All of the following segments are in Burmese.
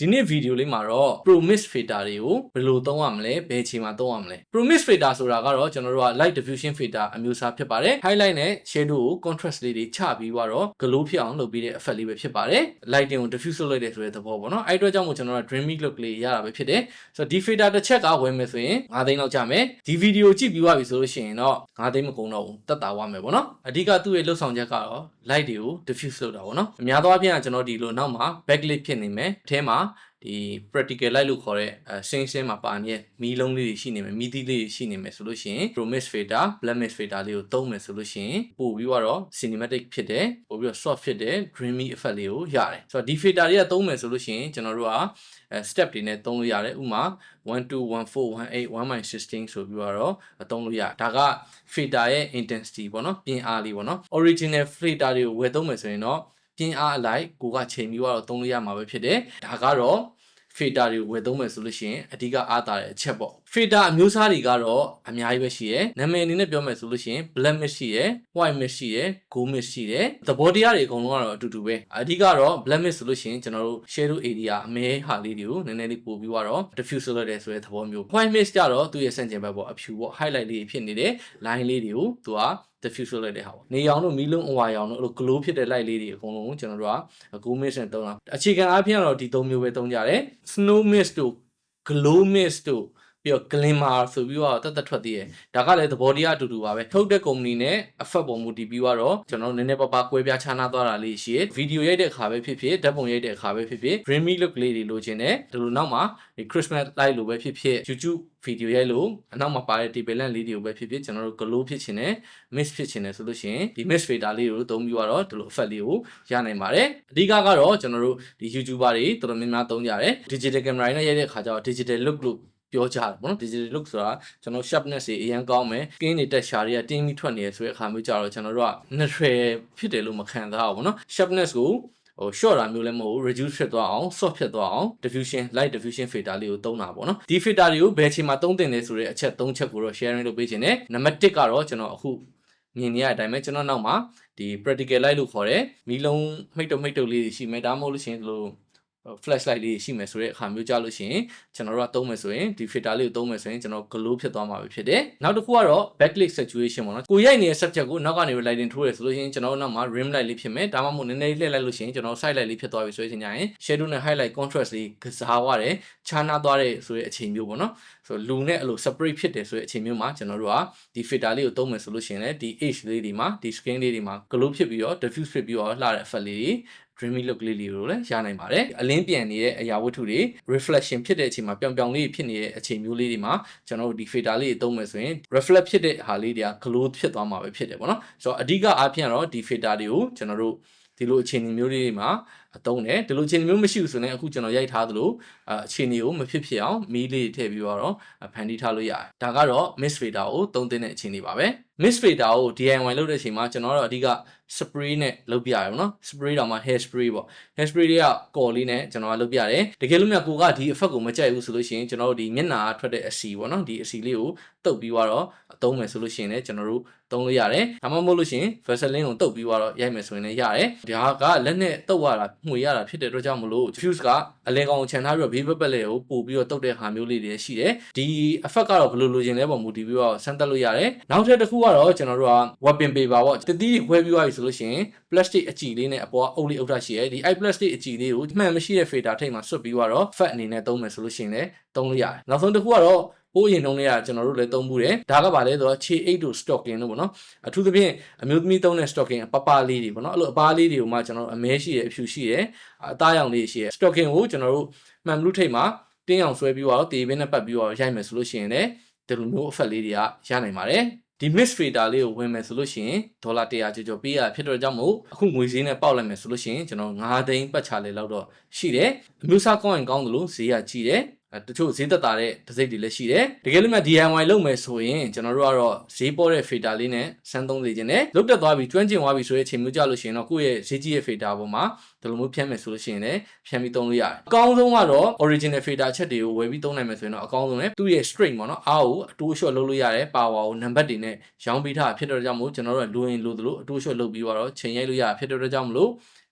ဒီနေ့ဗီဒီယိုလေးမှာတော့ promise filter တွေကိုဘယ်လိုသုံးရမလဲဘယ်အချိန်မှာသုံးရမလဲ promise filter ဆိုတာကတော့ကျွန်တော်တို့က light diffusion filter အမျိုးအစားဖြစ်ပါတယ် highlight နဲ့ shadow ကို contrast လေးတွေချပြီးတော့ glow ဖြစ်အောင်လုပ်ပြီးတဲ့ effect လေးပဲဖြစ်ပါတယ် lighting ကို diffuse လုပ်လိုက်တဲ့ဆိုတဲ့သဘောပေါ့နော်အဲ့အတွက်ကြောင့်မို့ကျွန်တော်တို့ dreamy look လေးရတာပဲဖြစ်တယ်ဆိုတော့ဒီ filter တစ်ချက်ကဝင်မယ်ဆိုရင်9သိန်းလောက်ကျမယ်ဒီဗီဒီယိုကြည့်ပြီးသွားပြီဆိုလို့ရှိရင်တော့9သိန်းမကုန်တော့ဘူးတက်တာသွားမယ်ပေါ့နော်အဓိကသူ့ရဲ့လှုပ်ဆောင်ချက်ကတော့ light တွေကို diffuse လုပ်တာပေါ့နော်အများသောအားဖြင့်ကကျွန်တော်ဒီလိုနောက်မှာ backlit ဖြစ်နေမယ်အထဲမှာဒီ practical light လို့ခေါ်တဲ့အဲစင်းစင်းမှာပါနေတဲ့မီးလုံးလေးတွေရှိနေမယ်မီးသီးလေးတွေရှိနေမယ်ဆိုလို့ရှိရင် promise filter blemish filter လေးကိုသုံးမယ်ဆိုလို့ရှိရင်ပို့ပြီးတော့ cinematic ဖြစ်တယ်ပို့ပြီးတော့ soft ဖြစ်တယ် dreamy effect လေးကိုရတယ်ဆိုတော့ဒီ filter တွေကသုံးမယ်ဆိုလို့ရှိရင်ကျွန်တော်တို့ကအဲ step တွေနဲ့သုံးလို့ရတယ်ဥပမာ121418 1.16ဆိုပြီးတော့သုံးလို့ရတယ်ဒါက filter ရဲ့ intensity ပေါ့နော်ပြင်းအားလေးပေါ့နော် original filter တွေကိုဝယ်သုံးမယ်ဆိုရင်တော့ ပြင်းအားအလိုက်ကိုကချိန်ပြီးတော့သုံးလို့ရမှာပဲဖြစ်တယ်ဒါကတော့ filter တွေကိုဝယ်သုံးမယ်ဆိုလို့ရှိရင်အဓိကအားသာတဲ့အချက်ပေါ့ filter အမျိုးအစားတွေကတော့အများကြီးပဲရှိရယ်နာမည်အနေနဲ့ပြောမယ်ဆိုလို့ရှိရင် black mist ရှိရယ် white mist ရှိရယ် gold mist ရှိတယ်သဘောတရားတွေအကုန်လုံးကတော့အတူတူပဲအဓိကတော့ black mist ဆိုလို့ရှိရင်ကျွန်တော်တို့ shadow area အမဲဟာလေးတွေကိုနည်းနည်းလေးပို့ပြီးတော့ diffuse လုပ်ရတယ်ဆိုတဲ့သဘောမျိုး white mist ကြတော့သူ့ရဲ့ဆန့်ကျင်ဘက်ပေါ့အဖြူပေါ့ highlight လေးဖြစ်နေတဲ့ line လေးတွေကိုသူက diffuse လုပ်လိုက်တဲ့ဟာပေါ့နေရောင်တို့မီးလုံးအဝါရောင်တို့အဲ့လို glow ဖြစ်တဲ့ light လေးတွေအကုန်လုံးကျွန်တော်တို့က gold mist နဲ့သုံးတာအခြေခံအားဖြင့်ကတော့ဒီသုံးမျိုးပဲသုံးကြတယ် snow mist တို့ glow mist တို့ ပြီးတော့ glimmer ဆိုပြီးတော့တက်တက်ထွက်သေးတယ်ဒါကလည်းသဘောတရားအတူတူပါပဲထုတ်တဲ့ကုမ္ပဏီနဲ့ effect ပုံမူတည်ပြီးတော့ကျွန်တော်တို့နည်းနည်းပါးပါးကွဲပြားခြားနားသွားတာလေးရှိရယ်ဗီဒီယိုရိုက်တဲ့အခါပဲဖြစ်ဖြစ်ဓာတ်ပုံရိုက်တဲ့အခါပဲဖြစ်ဖြစ် dreamy look လေးတွေလိုချင်တယ်ဒီလိုနောက်မှာဒီ Christmas light လိုပဲဖြစ်ဖြစ် YouTube ဗီဒီယိုရိုက်လို့အနောက်မှာပါတဲ့ table lamp လေးတွေကိုပဲဖြစ်ဖြစ်ကျွန်တော်တို့ glow ဖြစ်ချင်တယ် mist ဖြစ်ချင်တယ်ဆိုလို့ရှိရင်ဒီ mist filter လေးကိုသုံးပြီးတော့ဒီလို effect လေးကိုရနိုင်ပါတယ်အဓိကကတော့ကျွန်တော်တို့ဒီ YouTuber တွေတော်တော်များများသုံးကြတယ် digital camera နဲ့ရိုက်တဲ့အခါကျတော့ digital look လို့ ပြောကြတယ်ပေါ့နော် digital look ဆိုတာကျွန်တော် sharpness တွေအရင်ကောင်းမယ် skin တွေတက်ရှာတွေကတင်းပြီးထွက်နေရဆိုတဲ့အခါမျိုးကြတော့ကျွန်တော်တို့က natural ဖြစ်တယ်လို့မခံစားဘူးပေါ့နော် sharpness ကိုဟို short တာမျိုးလည်းမဟုတ်ဘူး reduce ဖြစ်သွားအောင် soft ဖြစ်သွားအောင် diffusion light diffusion filter လေးကိုသုံးတာပေါ့နော်ဒီ filter တွေကိုဘယ်အချိန်မှာသုံးသင့်လဲဆိုတဲ့အချက်၃ချက်ကိုတော့ sharing လုပ်ပေးခြင်းနဲ့နံပါတ်1ကတော့ကျွန်တော်အခုမြင်နေရတဲ့အတိုင်းပဲကျွန်တော်နောက်မှာဒီ practical light လို့ခေါ်တဲ့မီးလုံးမိတ်တုံမိတ်တုံလေးတွေရှိမယ်ဒါမှမဟုတ်လို့ရှိရင်ဒီလို flashlight လေးရှိမယ်ဆိုတဲ့အခါမျိုးကြလို့ရှိရင်ကျွန်တော်တို့ကသုံးမယ်ဆိုရင်ဒီ filter လေးကိုသုံးမယ်ဆိုရင်ကျွန်တော် glow ဖြစ်သွားမှာပဲဖြစ်တယ်နောက်တစ်ခုကတော့ backlit situation ပေါ့နော်ကိုရိုက်နေတဲ့ subject ကိုနောက်ကနေ lighting ထိုးရဆိုလို့ရှိရင်ကျွန်တော်တို့နောက်မှာ rim light လေးဖြစ်မယ်ဒါမှမဟုတ်နည်းနည်းလေးလှည့်လိုက်လို့ရှိရင်ကျွန်တော် side light လေးဖြစ်သွားပြီဆိုရင်ညာရင် shadow နဲ့ highlight contrast လေးကစားသွားတယ်ခြားနားသွားတယ်ဆိုတဲ့အချိန်မျိုးပေါ့နော်ဆိုလူနဲ့အဲ့လို separate ဖြစ်တယ်ဆိုတဲ့အချိန်မျိုးမှာကျွန်တော်တို့ကဒီ filter လေးကိုသုံးမယ်ဆိုလို့ရှိရင်လည်းဒီ age လေးတွေမှာဒီ skin လေးတွေမှာ glow ဖြစ်ပြီးတော့ diffuse ဖြစ်ပြီးတော့လှတဲ့ effect လေးတွေ dreamy look လေးတွေကိုလည်းရနိုင်ပါတယ်အလင်းပြန်နေတဲ့အရာဝတ္ထုတွေ reflection ဖြစ်တဲ့အချိန်မှာပြောင်ပြောင်လေးဖြစ်နေတဲ့အချိန်မျိုးလေးတွေမှာကျွန်တော်တို့ဒီ filter လေးတွေသုံးမယ်ဆိုရင် reflect ဖြစ်တဲ့ဟာလေးတွေက glow ဖြစ်သွားမှာပဲဖြစ်တယ်ပေါ့နော်ဆိုတော့အဓိကအားဖြင့်တော့ဒီ filter တွေကိုကျွန်တော်တို့ဒီလိုအခြေအနေမျိုးလေးတွေမှာအသုံးတယ်ဒီလိုအခြေအနေမျိုးမရှိဘူးဆိုရင်အခုကျွန်တော်ရိုက်ထားသလို အခြေအနေကိုမဖြစ်ဖြစ်အောင်မီးလေးထည့်ပြီးတော့ဖန်တီးထားလို့ရတယ်ဒါကတော့ mist filter ကိုသုံးသင့်တဲ့အခြေအနေပါပဲ mist filter ကို DIY လုပ်တဲ့အချိန်မှာကျွန်တော်တို့အဓိက spray နဲ့လုပ်ပြရတယ်ပေါ့နော် spray တော့မှ hair spray ပေါ့ hair spray တွေကကော်လေးနဲ့ကျွန်တော်ကလုပ်ပြရတယ်တကယ်လို့မြတ်ကိုကဒီ effect ကိုမကြိုက်ဘူးဆိုလို့ရှိရင်ကျွန်တော်တို့ဒီမျက်နှာထွက်တဲ့အစီပေါ့နော်ဒီအစီလေးကိုတုပ်ပြီးတော့အသုံးမယ်ဆိုလို့ရှိရင်လည်းကျွန်တော်တို့သုံးလို့ရတယ်ဒါမှမဟုတ်လို့ရှိရင် Vaseline ကိုတုပ်ပြီးတော့ရိုက်မယ်ဆိုရင်လည်းရတယ်ဒါကလက်နဲ့တုပ်ရတာမှွေရတာဖြစ်တဲ့အတွက်ကြောင့်မလို့ fuse ကအလဲကောင်ချန်ထားပြီးတော့ဘေးဘက်ဘက်လေးကိုပို့ပြီးတော့တုပ်တဲ့ဟာမျိုးလေးတွေရှိတယ်ဒီ effect ကတော့ဘယ်လိုလိုချင်လဲပုံမူတည်ပြီးတော့ဆန်းတက်လို့ရတယ်နောက်ထပ်တစ်ခုကတော့ကျွန်တော်တို့က weapon paper ပေါ့တတိခွဲပြီးသွားပြီဆိုလို့ရှိရင် plastic အကြည်လေးနဲ့အပေါ်အုပ်လေးအုပ်ထားရှိရဲဒီ i plastic အကြည်လေးကိုမှန်မရှိတဲ့ filter ထိပ်မှာဆွတ်ပြီးတော့ fat အနေနဲ့သုံးမယ်ဆိုလို့ရှိရင်လည်းသုံးလို့ရတယ်နောက်ဆုံးတစ်ခုကတော့ ဟိုးရင်တုံးလေးကကျွန်တော်တို့လည်းသုံးမှုတယ်ဒါကပါလဲဆိုတော့ခြေအိတ်တို့ stocking တို့ပေါ့နော်အထူးသဖြင့်အမျိုးသမီးသုံးတဲ့ stocking အပပလေးတွေပေါ့နော်အဲ့လိုအပားလေးတွေကိုမှကျွန်တော်တို့အမဲရှိတယ်အဖြူရှိတယ်အသားရောင်လေးရှိတယ် stocking ကိုကျွန်တော်တို့မှန်ဘလူးထိပ်မှာတင်းအောင်ဆွဲပြီးတော့တေးပင်းနဲ့ပတ်ပြီးတော့ရိုက်မယ်ဆိုလို့ရှိရင်လည်းဒီလိုမျိုး effect လေးတွေကရနိုင်ပါတယ်ဒီ mix filter လေးကိုဝင်မယ်ဆိုလို့ရှိရင်ဒေါ်လာ100ကျော်ကျော်ပေးရဖြစ်တော့ကြောင့်မို့အခုငွေစည်းနဲ့ပေါက်လိုက်မယ်ဆိုလို့ရှိရင်ကျွန်တော်9သိန်းပတ်ချလေလောက်တော့ရှိတယ်အမျိုးအစားကောင်းရင်ကောင်းတယ်လို့ဈေးကကြီးတယ်အဲ တချို့ဈေးသက်သာတဲ့ဒစိတ်တွေလည်းရှိတယ်တကယ်လို့မှ DIY လုပ်မယ်ဆိုရင်ကျွန်တော်တို့ကတော့ဈေးပေါ်တဲ့ filter လေးနဲ့စမ်းသုံးစေခြင်းနဲ့လုတ်တက်သွားပြီးကျွမ်းကျင်သွားပြီဆိုတဲ့အချိန်မျိုးကြလို့ရှိရင်တော့ကိုယ့်ရဲ့ဈေးကြီးရဲ့ filter ပေါ်မှာဒီလိုမျိုးဖြန်းမယ်ဆိုလို့ရှိရင်လည်းဖြန်းပြီးသုံးလို့ရတယ်အကောင်းဆုံးကတော့ original filter ချက်တွေကိုဝယ်ပြီးသုံးနိုင်မယ်ဆိုရင်တော့အကောင်းဆုံးလေသူ့ရဲ့ string ပေါ့နော်အားကိုအတိုး shot လုပ်လို့ရတယ် power ကိုနံပါတ်တွေနဲ့ရောင်းပေးထားဖြစ်တဲ့ကြောင့်မို့ကျွန်တော်တို့ကလိုရင်လိုသလိုအတိုး shot လုပ်ပြီးတော့ချိန်ရိုက်လို့ရဖြစ်တဲ့ကြောင့်မလို့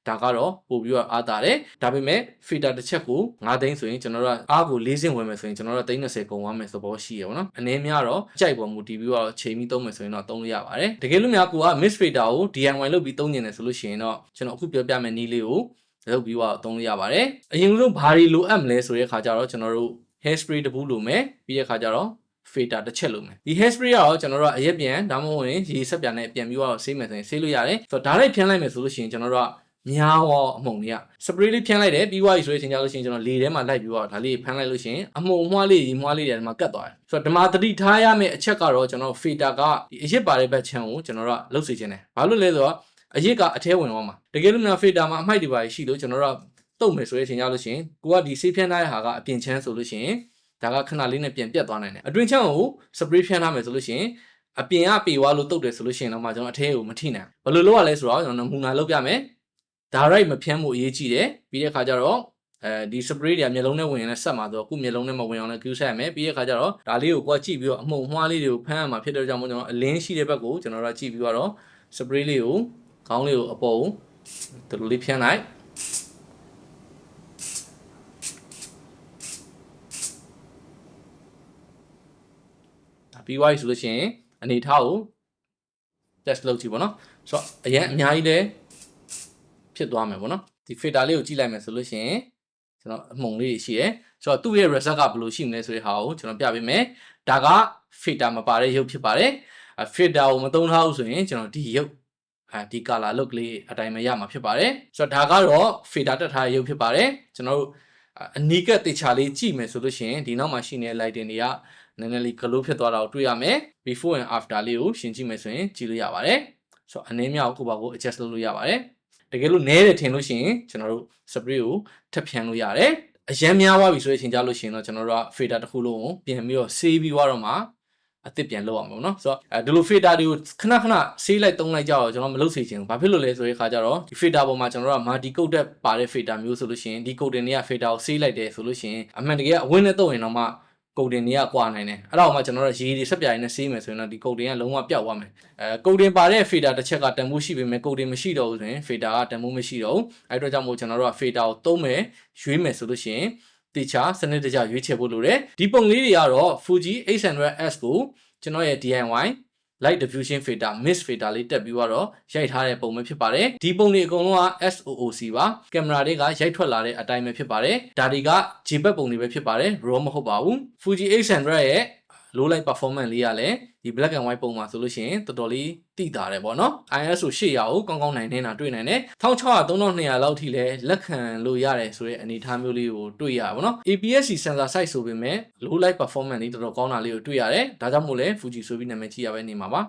ဒါကတော့ပို့ပြီးတော့အားတာတယ်ဒါပေမဲ့ filter တစ်ချက်ကို9သိန်းဆိုရင်ကျွန်တော်တို့ကအားကို၄ဆင့်ဝင်မယ်ဆိုရင်ကျွန်တော်တို့က30ကုန်သွားမယ်ဆိုတော့ရှိရပါတော့အနည်းများတော့ကြိုက်ပေါ်မူတည်ပြီးတော့ချိန်ပြီးသုံးမယ်ဆိုရင်တော့သုံးလို့ရပါတယ်တကယ်လို့များကိုက miss filter ကို DIY လုပ်ပြီးသုံးနေတယ်ဆိုလို့ရှိရင်တော့ကျွန်တော်အခုပြောပြမယ့်နည်းလေးကိုလုပ်ပြီးတော့သုံးလို့ရပါတယ်အရင်ဆုံးဘာတွေလိုအပ်မလဲဆိုတဲ့ခါကျတော့ကျွန်တော်တို့ hair spray တစ်ပူးလိုမယ်ပြီးတဲ့ခါကျတော့ filter တစ်ချက်လိုမယ်ဒီ hair spray ကတော့ကျွန်တော်တို့ကအရက်ပြန်ဒါမှမဟုတ်ရင်ရေဆက်ပြန်နဲ့ပြန်ပြီးတော့ဆေးမယ်ဆိုရင်ဆေးလို့ရတယ်ဆိုတော့ဒါလိုက်ဖြန်းလိုက်မယ်ဆိုလို့ရှိရင်ကျွန်တော်တို့က များရောအမှုန်တွေက spray လေးဖြန်းလိုက်တယ်ပြီးသွားပြီဆိုရင်ချိန်ကြလို့ရှိရင်ကျွန်တော်လေထဲမှာလိုက်ပြီးတော့ဒါလေးဖမ်းလိုက်လို့ရှိရင်အမှုန်မွှားလေးရေမွှားလေးတွေဒီမှာကတ်သွားတယ်ဆိုတော့ဒီမှာသတိထားရမယ့်အချက်ကတော့ကျွန်တော် filter ကဒီအရစ်ပါတဲ့ဘက်ချမ်းကိုကျွန်တော်တို့ကလှုပ်စေခြင်းတယ်ဘာလို့လဲဆိုတော့အရစ်ကအထဲဝင်သွားမှာတကယ်လို့များ filter မှာအမိုက်တွေပါရှိလို့ကျွန်တော်တို့ကတုတ်မယ်ဆိုရင်ချိန်ကြလို့ရှိရင်ကိုကဒီဆေးဖြန်းထားတဲ့ဟာကအပြင်ချမ်းဆိုလို့ရှိရင်ဒါကခဏလေးနဲ့ပြန်ပြတ်သွားနိုင်တယ်အတွင်းချမ်းကို spray ဖြန်းထားမယ်ဆိုလို့ရှိရင်အပြင်ကပေဝါလို့တုတ်တယ်ဆိုလို့ရှိရင်တော့မှကျွန်တော်အထဲကိုမထိနိုင်ဘယ်လိုလုပ်ရလဲဆိုတော့ကျွန်တော်နမူနာလုပ်ပြမယ် direct မဖြန်းမှုအရေးကြီးတယ်ပြီးတဲ့ခါကျတော့အဲဒီ spray တွေကမျက်လုံးထဲဝင်ရင်လည်းဆက်မှာဆိုတော့ခုမျက်လုံးထဲမှာဝင်အောင်လည်း Q ဆက်ရမယ်ပြီးတဲ့ခါကျတော့ဒါလေးကိုကိုယ်ကြည့်ပြီးတော့အမှုန်မွှားလေးတွေကိုဖမ်းရမှာဖြစ်တဲ့ကြောင့်မို့ကျွန်တော်အလင်းရှိတဲ့ဘက်ကိုကျွန်တော်တို့ကြည့်ပြီးတော့ spray လေးကိုခေါင်းလေးကိုအပေါ်ကိုဒီလိုလေးဖြန်းလိုက်ဒါပြီးသွားပြီဆိုလို့ရှိရင်အနေထားကို test လုပ်ကြည့်ပါတော့ဆိုတော့အရင်အများကြီးလည်း ဖြစ်သွားမယ်ပေါ့နော်ဒီ filter လေးကိုကြည့်လိုက်မယ်ဆိုလို့ရှိရင်ကျွန်တော်အမှုန်လေးတွေရှိရယ်ဆိုတော့သူ့ရဲ့ result ကဘယ်လိုရှိမလဲဆိုတဲ့ဟာကိုကျွန်တော်ပြပေးမယ်ဒါက filter မပါတဲ့ရုပ်ဖြစ်ပါတယ်အဲ filter ကိုမသုံးထားဘူးဆိုရင်ကျွန်တော်ဒီရုပ်အဲဒီ color look လေးအတိုင်းပဲရမှာဖြစ်ပါတယ်ဆိုတော့ဒါကတော့ filter တက်ထားတဲ့ရုပ်ဖြစ်ပါတယ်ကျွန်တော်တို့အနီးကပ်တေချာလေးကြည့်မယ်ဆိုလို့ရှိရင်ဒီနောက်မှာရှိနေတဲ့ lighting တွေကနည်းနည်းလေး glow ဖြစ်သွားတာကိုတွေ့ရမယ် before and after လေးကိုရှင်းကြည့်မယ်ဆိုရင်ကြည့်လို့ရပါတယ်ဆိုတော့အနည်းမြောက်ကိုပါကို adjust လုပ်လို့ရပါတယ် တကယ်လို့နဲတယ်ထင်လို့ရှိရင်ကျွန်တော်တို့ spray ကိုထပ်ဖြန်းလို့ရတယ်အရန်များသွားပြီဆိုတဲ့အချိန်ကြလို့ရှိရင်တော့ကျွန်တော်တို့က fader တစ်ခုလုံးကိုပြန်ပြီးတော့ဆေးပြီးသွားတော့မှအသစ်ပြန်လောက်အောင်ပေါ့နော်ဆိုတော့အဲဒီလို fader တွေကိုခဏခဏဆေးလိုက်တုံးလိုက်ကြတော့ကျွန်တော်မလုပ်စေချင်ဘူးဘာဖြစ်လို့လဲဆိုတဲ့ခါကျတော့ဒီ fader ပေါ်မှာကျွန်တော်တို့က multi coat တက်ပါတဲ့ fader မျိုးဆိုလို့ရှိရင်ဒီ coat တွေက fader ကိုဆေးလိုက်တယ်ဆိုလို့ရှိရင်အမှန်တကယ်အဝင်းနဲ့တုံးရင်တော့မှ ကုတ်တင်တွေကကွာနိုင်တယ်အဲ့ဒါအောင်မှကျွန်တော်တို့ရေတွေဆက်ပြိုင်နဲ့ဆေးမယ်ဆိုရင်တော့ဒီကုတ်တင်ကလုံးဝပျောက်သွားမယ်အဲကုတ်တင်ပါတဲ့ fader တစ်ချက်ကတန်ဖိုးရှိပေမဲ့ကုတ်တင်မရှိတော့ဘူးဆိုရင် fader ကတန်ဖိုးမရှိတော့ဘူးအဲ့အတွက်ကြောင့်မို့ကျွန်တော်တို့က fader ကိုသုံးမယ်ရွေးမယ်ဆိုလို့ရှိရင်တေချာစနစ်တကျရွေးချယ်ဖို့လိုတယ်ဒီပုံလေးတွေကတော့ Fuji 800S ကိုကျွန်တော်ရဲ့ DIY light diffusion filter mist filter လေးတက်ပြီးတော့ရိုက်ထားတဲ့ပုံပဲဖြစ်ပါတယ်ဒီပုံတွေအကုန်လုံးက SOOC ပါကင်မရာတွေကရိုက်ထွက်လာတဲ့အတိုင်းပဲဖြစ်ပါတယ်ဒါတွေက JPEG ပုံတွေပဲဖြစ်ပါတယ် RAW မဟုတ်ပါဘူး Fuji 800 ရဲ့ low light performance လေးကလည်းဒီ black and white ပုံမှာဆိုလို့ရှိရင်တော်တော်လေးတိတာတယ်ပေါ့နော် ISO 800ကိုကောင်းကောင်းနိုင်နေတာတွေ့နိုင်တယ်1600 3200လောက်ထိလည်းလက်ခံလို့ရတယ်ဆိုတဲ့အနေအထားမျိုးလေးကိုတွေ့ရပါပေါ့နော် APS-C sensor size ဆိုပေမဲ့ low light performance လေးတော်တော်ကောင်းတာလေးကိုတွေ့ရတယ်ဒါကြောင့်မို့လဲ Fuji ဆိုပြီးနာမည်ကြီးရပဲနေမှာပါ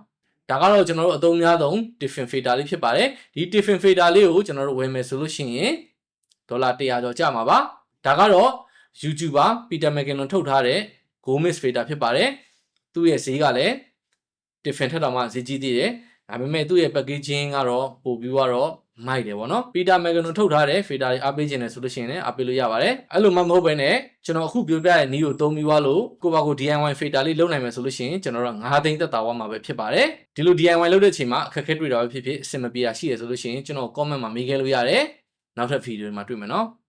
ဒါကတော့ကျွန်တော်တို့အသုံးများဆုံး Tiffin fader လေးဖြစ်ပါတယ်ဒီ Tiffin fader လေးကိုကျွန်တော်တို့ဝယ်မယ်ဆိုလို့ရှိရင်ဒေါ်လာ100ကျော်ကျမှာပါဒါကတော့ YouTuber Peter McKinnon ထုတ်ထားတဲ့ Gomez fader ဖြစ်ပါတယ်သူ့ရဲ့ဈေးကလည်း Tiffin ထက်တော့မှဈေးကြီးသေးတယ်ဒါပေမဲ့သူ့ရဲ့ packaging ကတော့ပို့ပြီးတော့မိုက်တယ်ဗောနော်ပီတာမက်ဂနိုထုတ်ထားတဲ့ fader တွေအားပေးခြင်းနဲ့ဆိုလို့ရှိရင်လည်းအားပေးလို့ရပါတယ်အဲ့လိုမှမဟုတ်ဘဲနဲ့ကျွန်တော်အခုပြောပြတဲ့နီးကိုသုံးပြီးွားလို့ကိုပါကို DIY fader လေးလုပ်နိုင်မယ်ဆိုလို့ရှိရင်ကျွန်တော်တို့9သိန်းသက်သာဝါမှာပဲဖြစ်ပါတယ်ဒီလို DIY လုပ်တဲ့အချိန်မှာအခက်အခဲတွေ့တာပဲဖြစ်ဖြစ်အဆင်မပြေတာရှိရဆိုလို့ရှိရင်ကျွန်တော် comment မှာမေးခဲ့လို့ရတယ်နောက်ထပ် video တွေမှာတွေ့မယ်နော်